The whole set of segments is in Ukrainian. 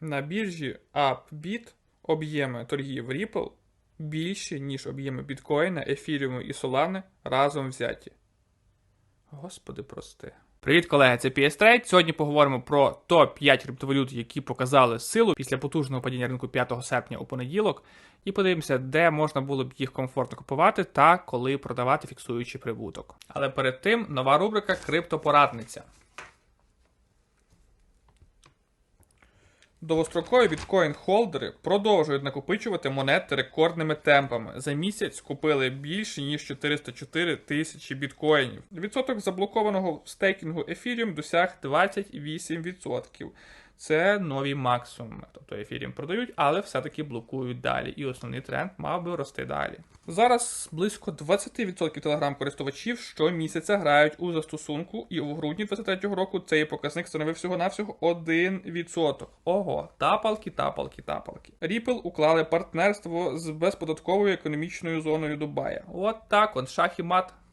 На біржі Upbit об'єми торгів Ripple більші, ніж об'єми біткоїна, ефіріуму і Solana разом взяті. Господи, прости. Привіт, колеги, це PS. Сьогодні поговоримо про топ-5 криптовалют, які показали силу після потужного падіння ринку 5 серпня у понеділок, і подивимося, де можна було б їх комфортно купувати та коли продавати, фіксуючи прибуток. Але перед тим нова рубрика Криптопорадниця. Довгострокові біткоін-холдери продовжують накопичувати монети рекордними темпами. За місяць купили більше ніж 404 тисячі біткоїнів. Відсоток заблокованого стейкінгу Ethereum досяг 28%. Це нові максимуми. Тобто Ethereum продають, але все-таки блокують далі. І основний тренд мав би рости далі. Зараз близько 20% телеграм-користувачів щомісяця грають у застосунку, і у грудні 2023 року цей показник становив всього-навсього 1%. Ого, тапалки, тапалки, тапалки. Ripple уклали партнерство з безподатковою економічною зоною Дубая. От так, от шах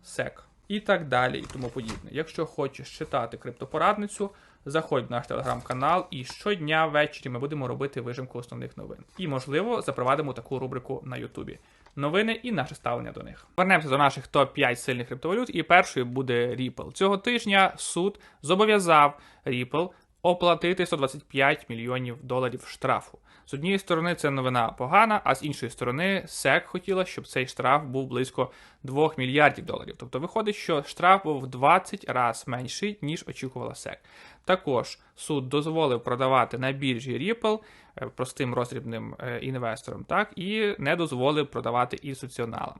сек. І так далі, і тому подібне. Якщо хочеш читати криптопорадницю, заходь в наш телеграм-канал, і щодня ввечері ми будемо робити вижимку основних новин. І, можливо, запровадимо таку рубрику на Ютубі. Новини і наше ставлення до них. Вернемося до наших топ-5 сильних криптовалют, і першою буде Ripple. Цього тижня суд зобов'язав Ripple оплатити 125 мільйонів доларів штрафу. З однієї сторони, це новина погана, а з іншої сторони, SEC хотіла, щоб цей штраф був близько 2 мільярдів доларів. Тобто виходить, що штраф був в 20 разів менший, ніж очікувала SEC. Також суд дозволив продавати на біржі Ripple е, простим роздрібним е, інвесторам, так і не дозволив продавати інституціоналам.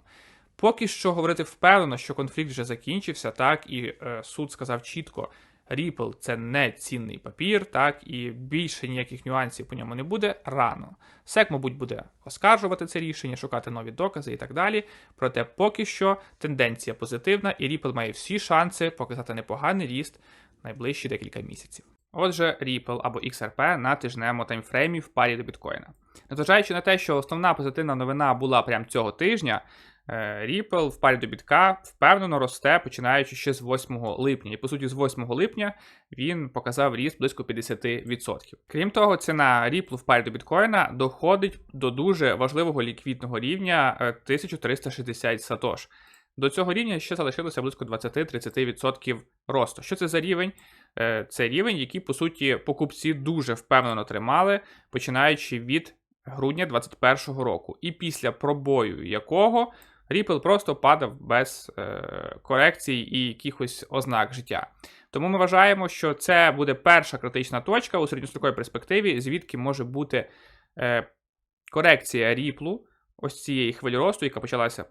Поки що говорити впевнено, що конфлікт вже закінчився, так і е, суд сказав чітко. Ripple – це не цінний папір, так і більше ніяких нюансів по ньому не буде рано. SEC, мабуть, буде оскаржувати це рішення, шукати нові докази і так далі. Проте поки що тенденція позитивна, і Ripple має всі шанси показати непоганий ріст найближчі декілька місяців. Отже, Ripple або XRP на тижневому таймфреймі в парі до біткоїна. Незважаючи на те, що основна позитивна новина була прямо цього тижня. Е, Ripple в парі до бітка впевнено росте, починаючи ще з 8 липня. І по суті, з 8 липня він показав ріст близько 50%. Крім того, ціна Ripple в парі до біткоїна доходить до дуже важливого ліквідного рівня е, 1360 сатош. До цього рівня ще залишилося близько 20-30% росту. Що це за рівень? Е, Це рівень, який, по суті, покупці дуже впевнено тримали, починаючи від грудня 2021 року. І після пробою якого Ripple просто падав без е, корекцій і якихось ознак життя. Тому ми вважаємо, що це буде перша критична точка у середньостроковій перспективі, звідки може бути е, корекція Ripple, ось цієї хвилі росту, яка почалася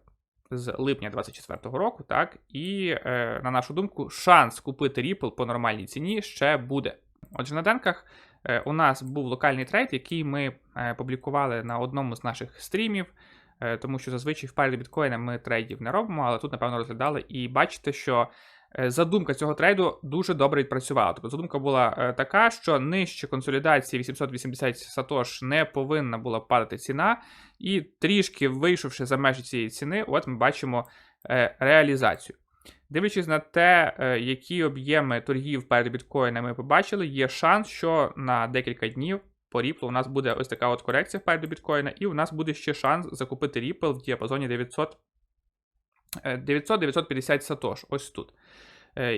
з липня 2024 року, так, і, е, на нашу думку, шанс купити Ripple по нормальній ціні ще буде. Отже, на денках е, у нас був локальний трейд, який ми е, публікували на одному з наших стрімів. Е, тому що зазвичай в парі біткоїна ми трейдів не робимо, але тут, напевно, розглядали. І бачите, що е, задумка цього трейду дуже добре відпрацювала. Тобто задумка була е, така, що нижче консолідації 880 сатош не повинна була падати ціна, і трішки вийшовши за межі цієї ціни, от ми бачимо реалізацію. Дивлячись на те, які об'єми торгів перед біткоїна ми побачили, є шанс, що на декілька днів по Ripple у нас буде ось така от корекція вперед до біткоїна, і у нас буде ще шанс закупити Ripple в діапазоні 900 900-950 сатош. Ось тут.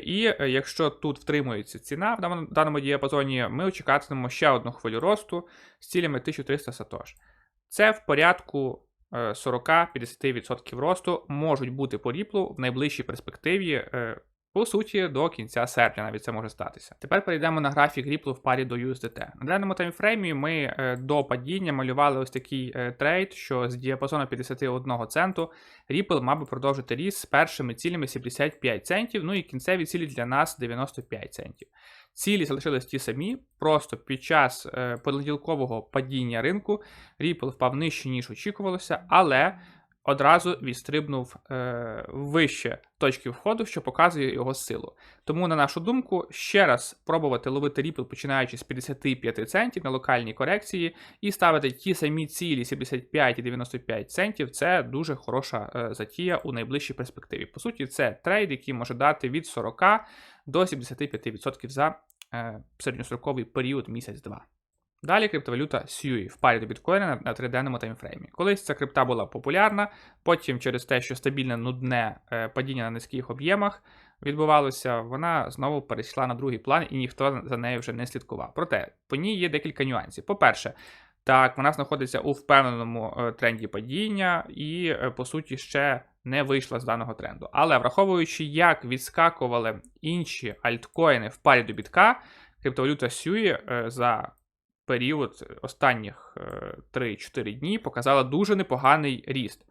І якщо тут втримується ціна в даному діапазоні, ми очікатимемо ще одну хвилю росту з цілями 1300 сатош. Це в порядку 40-50% росту можуть бути по Ripple в найближчій перспективі по суті, до кінця серпня навіть це може статися. Тепер перейдемо на графік Ripple в парі до USDT. На даному таймфреймі ми е, до падіння малювали ось такий е, трейд, що з діапазону 51 центу Ripple мав би продовжити ріст з першими цілями 75 центів, ну і кінцеві цілі для нас 95 центів. Цілі залишились ті самі, просто під час е, понеділкового падіння ринку Ripple впав нижче, ніж очікувалося, але одразу відстрибнув е, вище точки входу, що показує його силу. Тому, на нашу думку, ще раз пробувати ловити Ripple, починаючи з 55 центів на локальній корекції, і ставити ті самі цілі 75 і 95 центів це дуже хороша е, затія у найближчій перспективі. По суті, це трейд, який може дати від 40 до 75% за е, середньостроковий період місяць-два. Далі криптовалюта SUI в парі до біткоїна на, на триденному таймфреймі. Колись ця крипта була популярна, потім через те, що стабільне нудне е, падіння на низьких об'ємах відбувалося, вона знову перейшла на другий план і ніхто за нею вже не слідкував. Проте по ній є декілька нюансів. По-перше, так, вона знаходиться у впевненому е, тренді падіння і, е, по суті, ще не вийшла з даного тренду. Але враховуючи, як відскакували інші альткоїни в парі до бітка, криптовалюта SUI за період останніх 3-4 дні показала дуже непоганий ріст.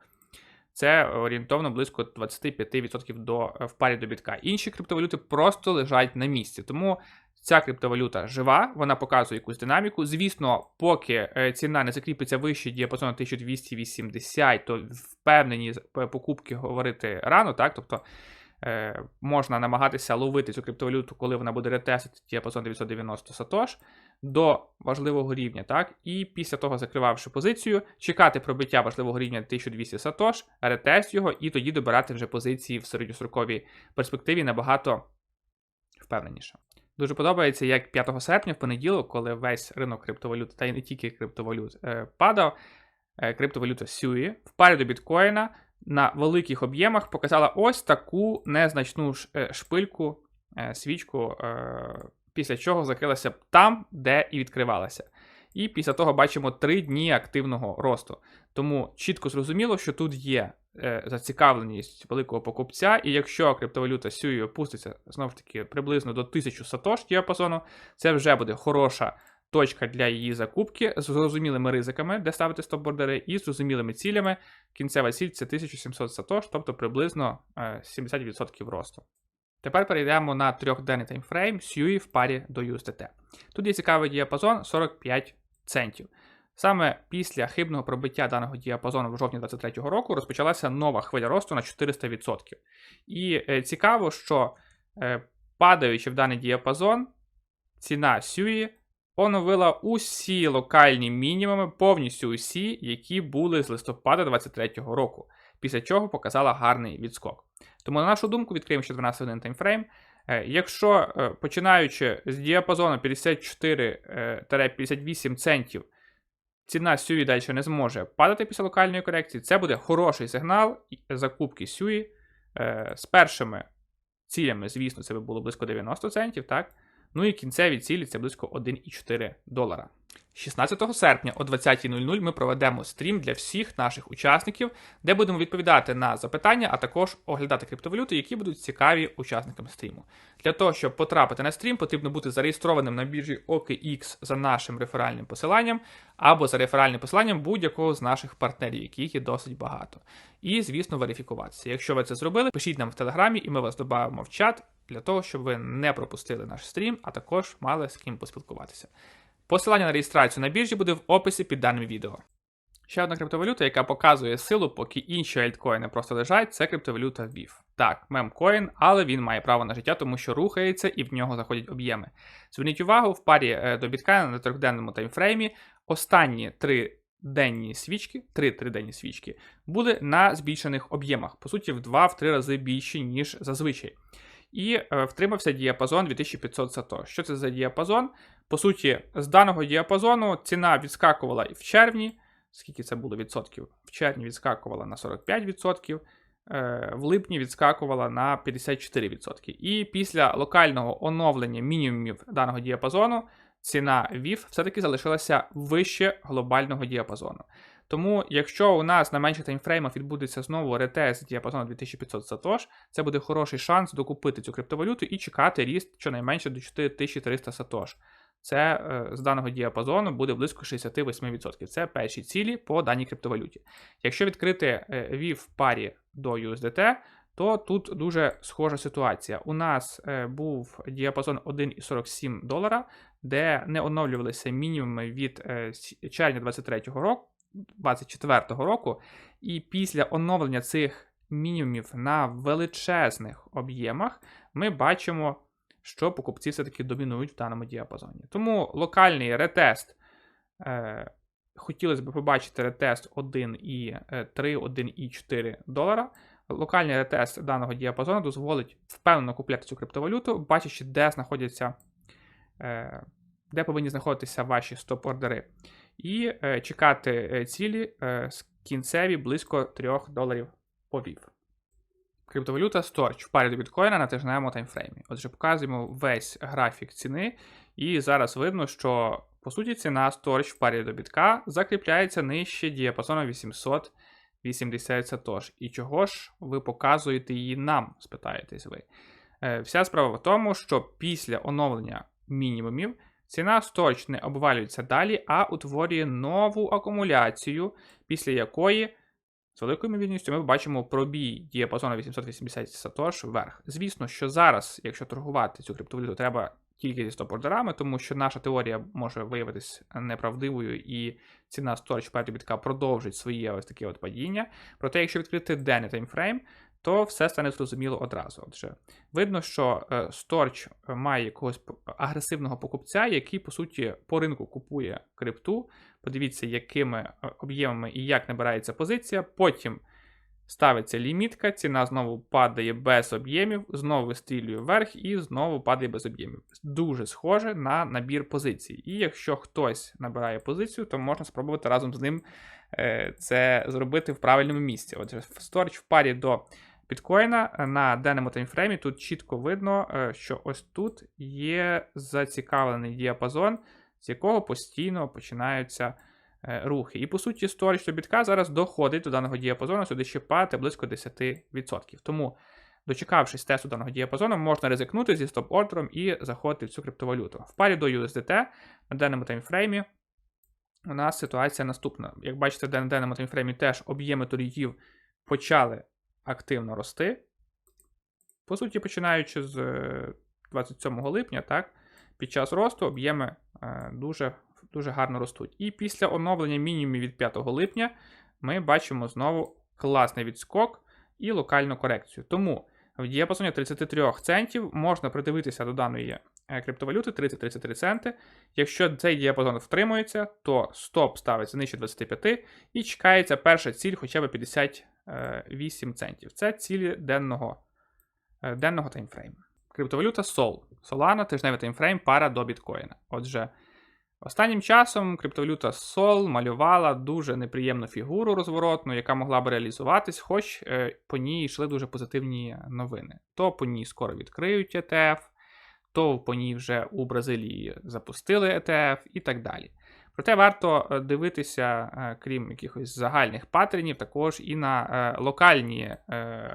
Це орієнтовно близько 25% до, в парі до бітка. Інші криптовалюти просто лежать на місці. Тому Ця криптовалюта жива, вона показує якусь динаміку. Звісно, поки е, ціна не закріпиться вище діапазону 1280, то впевнені покупки говорити рано, так? Тобто е, можна намагатися ловити цю криптовалюту, коли вона буде ретестити діапазон 990 сатош до важливого рівня, так? І після того, закривавши позицію, чекати пробиття важливого рівня 1200 сатош, ретест його, і тоді добирати вже позиції в середньостроковій перспективі набагато впевненіше. Дуже подобається, як 5 серпня в понеділок, коли весь ринок криптовалют, та й не тільки криптовалют, е, падав, е, криптовалюта SUI в парі до біткоїна на великих об'ємах показала ось таку незначну е, шпильку, свічку, після чого закрилася там, де і відкривалася. І після того бачимо 3 дні активного росту. Тому чітко зрозуміло, що тут є Е, зацікавленість великого покупця, і якщо криптовалюта SUI опуститься знову ж таки приблизно до 1000 сатош діапазону, це вже буде хороша точка для її закупки з зрозумілими ризиками, де ставити стоп-бордери, і з зрозумілими цілями. Кінцева ціль це 1700 сатош, тобто приблизно 70% е, росту. Тепер перейдемо на трьохденний таймфрейм SUI в парі до USDT. Тут є цікавий діапазон 45 центів. Саме після хибного пробиття даного діапазону в жовтні 2023 року розпочалася нова хвиля росту на 400%. І е, цікаво, що е, падаючи в даний діапазон, ціна SUI оновила усі локальні мінімуми, повністю усі, які були з листопада 2023 року, після чого показала гарний відскок. Тому, на нашу думку, відкриємо ще 12 годин таймфрейм. Е, якщо е, починаючи з діапазону 54-58 е, центів ціна Сюї далі не зможе падати після локальної корекції, це буде хороший сигнал закупки Сюї з першими цілями, звісно, це було близько 90 центів, так? Ну і кінцеві цілі це близько 1,4 долара. 16 серпня о 20.00 ми проведемо стрім для всіх наших учасників, де будемо відповідати на запитання, а також оглядати криптовалюти, які будуть цікаві учасникам стріму. Для того, щоб потрапити на стрім, потрібно бути зареєстрованим на біржі OKX за нашим реферальним посиланням, або за реферальним посиланням будь-якого з наших партнерів, яких є досить багато. І, звісно, верифікуватися. Якщо ви це зробили, пишіть нам в телеграмі, і ми вас додамо в чат для того, щоб ви не пропустили наш стрім, а також мали з ким поспілкуватися. Посилання на реєстрацію на біржі буде в описі під даним відео. Ще одна криптовалюта, яка показує силу, поки інші альткоїни просто лежать, це криптовалюта VIF. Так, мемкоін, але він має право на життя, тому що рухається і в нього заходять об'єми. Зверніть увагу, в парі е, до біткайна на трьохденному таймфреймі останні три денні свічки, три триденні свічки, були на збільшених об'ємах, по суті, в 2-3 рази більші, ніж зазвичай. І е, втримався діапазон 2500 сато. Що це за діапазон? По суті, з даного діапазону ціна відскакувала і в червні. Скільки це було відсотків? В червні відскакувала на 45%, е, в липні відскакувала на 54%. І після локального оновлення мінімумів даного діапазону ціна VIF все-таки залишилася вище глобального діапазону. Тому, якщо у нас на менших таймфреймах відбудеться знову ретест діапазону 2500 сатош, це буде хороший шанс докупити цю криптовалюту і чекати ріст щонайменше до 4300 сатош це е, з даного діапазону буде близько 68%. Це перші цілі по даній криптовалюті. Якщо відкрити е, VIF в парі до USDT, то тут дуже схожа ситуація. У нас е, був діапазон 1,47 долара, де не оновлювалися мінімуми від червня 2023 року, 2024 року, і після оновлення цих мінімумів на величезних об'ємах ми бачимо що покупці все-таки домінують в даному діапазоні. Тому локальний ретест. Е, Хотілося б побачити ретест 1,3, 1,4 долара. Локальний ретест даного діапазону дозволить впевнено купляти цю криптовалюту, бачачи, де знаходяться е, де повинні знаходитися ваші стоп-ордери, і е, чекати е, цілі е, з кінцеві близько 3 доларів повів. Криптовалюта Storch в парі до біткоїна на тижневому таймфреймі. Отже, показуємо весь графік ціни, і зараз видно, що по суті ціна Storch в парі до бітка закріпляється нижче діапазону 880 сатош. І чого ж ви показуєте її нам, спитаєтесь ви. Е, Вся справа в тому, що після оновлення мінімумів ціна Storch не обвалюється далі, а утворює нову акумуляцію, після якої. З великою ймовірністю ми бачимо пробій діапазону 880 сатош вверх. Звісно, що зараз, якщо торгувати цю криптовалюту, треба тільки зі стоп-ордерами, тому що наша теорія може виявитись неправдивою, і ціна Storage Parity бітка продовжить своє ось таке от падіння. Проте, якщо відкрити денний таймфрейм, то все стане зрозуміло одразу. Отже, видно, що е, Storch має якогось агресивного покупця, який, по суті, по ринку купує крипту. Подивіться, якими е, об'ємами і як набирається позиція. Потім ставиться лімітка, ціна знову падає без об'ємів, знову вистрілює вверх і знову падає без об'ємів. Дуже схоже на набір позицій. І якщо хтось набирає позицію, то можна спробувати разом з ним е, це зробити в правильному місці. Отже, Storage в парі до біткоїна е, на денному таймфреймі тут чітко видно, е, що ось тут є зацікавлений діапазон, з якого постійно починаються е, рухи. І по суті, сторіч бітка зараз доходить до даного діапазону, сюди ще падати близько 10%. Тому, дочекавшись тесту даного діапазону, можна ризикнути зі стоп-ордером і заходити в цю криптовалюту. В парі до USDT на даному таймфреймі у нас ситуація наступна. Як бачите, на даному таймфреймі теж об'єми торгів почали активно рости. По суті, починаючи з е, 27 липня, так, під час росту об'єми е, дуже, дуже гарно ростуть. І після оновлення мінімумів від 5 липня ми бачимо знову класний відскок і локальну корекцію. Тому в діапазоні 33 центів можна придивитися до даної е, криптовалюти 30-33 центи. Якщо цей діапазон втримується, то стоп ставиться нижче 25 і чекається перша ціль хоча б 58 центів. Це цілі денного, е, денного таймфрейму. Криптовалюта Sol. Solana, тижневий таймфрейм, пара до біткоїна. Отже, останнім часом криптовалюта Sol малювала дуже неприємну фігуру розворотну, яка могла б реалізуватись, хоч е, по ній йшли дуже позитивні новини. То по ній скоро відкриють ETF, то по ній вже у Бразилії запустили ETF і так далі. Проте варто е, дивитися, е, крім якихось загальних паттернів, також і на е, локальні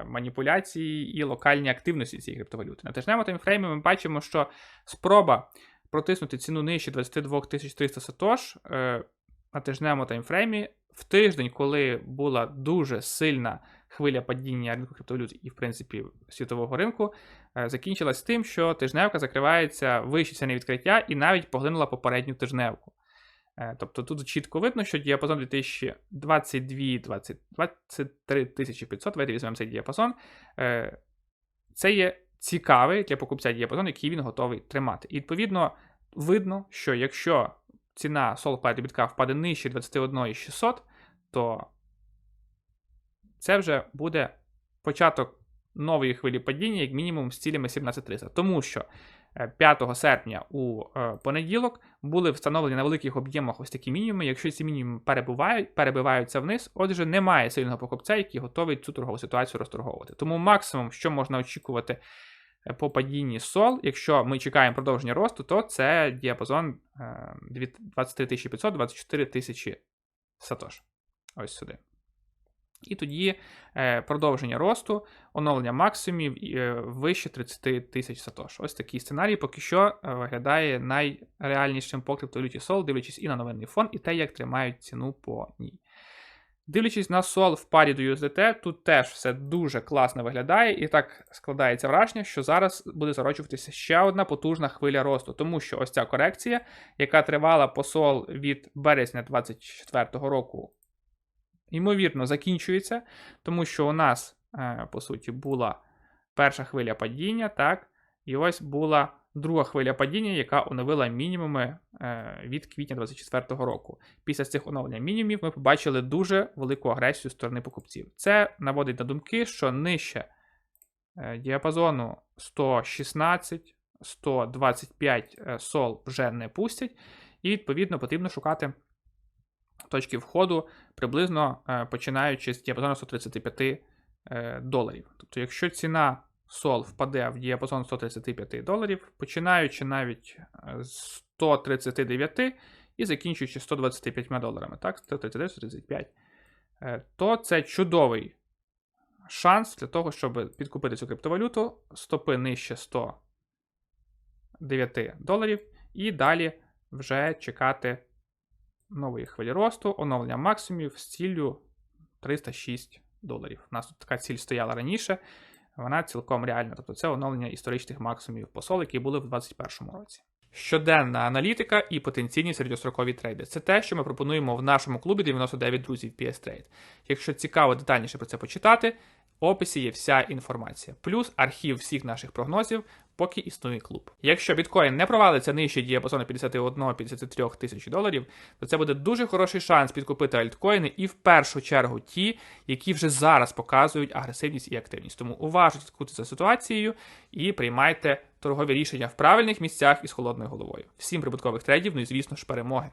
маніпуляції і локальні активності цієї криптовалюти. На тижневому таймфреймі ми бачимо, що спроба протиснути ціну нижче 22 300 сатош на тижневому таймфреймі в тиждень, коли була дуже сильна хвиля падіння ринку криптовалют і, в принципі, світового ринку, закінчилась тим, що тижневка закривається вище ціни відкриття і навіть поглинула попередню тижневку. Е, Тобто тут чітко видно, що діапазон 2022 23 500, давайте візьмемо цей діапазон. е, Це є цікавий для покупця діапазон, який він готовий тримати. І відповідно видно, що якщо ціна Sol бітка впаде нижче 21 600, то це вже буде початок нової хвилі падіння, як мінімум, з цілями 17300. Тому що 5 серпня у е, понеділок були встановлені на великих об'ємах ось такі мінімуми. Якщо ці мінімуми перебувають, перебиваються вниз, отже, немає сильного покупця, який готовий цю торгову ситуацію розторговувати. Тому максимум, що можна очікувати е, по падінні сол, якщо ми чекаємо продовження росту, то це діапазон е, 23 500 24 тисячі сатош. Ось сюди. І тоді е, продовження росту, оновлення максимумів е, вище 30 тисяч сатош. Ось такий сценарій поки що е, виглядає найреальнішим по криптовалюті Sol, дивлячись і на новинний фон, і те, як тримають ціну по ній. Дивлячись на Sol в парі до USDT, тут теж все дуже класно виглядає, і так складається враження, що зараз буде зарочуватися ще одна потужна хвиля росту, тому що ось ця корекція, яка тривала по Sol від березня 2024 року ймовірно, закінчується, тому що у нас, е, по суті, була перша хвиля падіння, так, і ось була друга хвиля падіння, яка оновила мінімуми е, від квітня 2024 року. Після цих оновлення мінімумів ми побачили дуже велику агресію сторони покупців. Це наводить на думки, що нижче е, діапазону 116 125 е, сол вже не пустять, і відповідно потрібно шукати точки входу приблизно е, починаючи з діапазону 135 е, доларів. Тобто, якщо ціна сол впаде в діапазон 135 доларів, починаючи навіть е, з 139 і закінчуючи 125 доларами, так, 139-135, е, то це чудовий шанс для того, щоб підкупити цю криптовалюту, стопи нижче 109 доларів, і далі вже чекати нової хвилі росту, оновлення максимумів з ціллю 306 доларів. У нас тут така ціль стояла раніше, вона цілком реальна. Тобто це оновлення історичних максимумів посол, які були в 2021 році. Щоденна аналітика і потенційні середньострокові трейди. Це те, що ми пропонуємо в нашому клубі 99 друзів PS Trade. Якщо цікаво детальніше про це почитати, описі є вся інформація, плюс архів всіх наших прогнозів, поки існує клуб. Якщо біткоін не провалиться нижче діапазону 51-53 тисяч доларів, то це буде дуже хороший шанс підкупити альткоїни і в першу чергу ті, які вже зараз показують агресивність і активність. Тому уважно слідкуйте за ситуацією і приймайте торгові рішення в правильних місцях із холодною головою. Всім прибуткових трейдів, ну і звісно ж перемоги.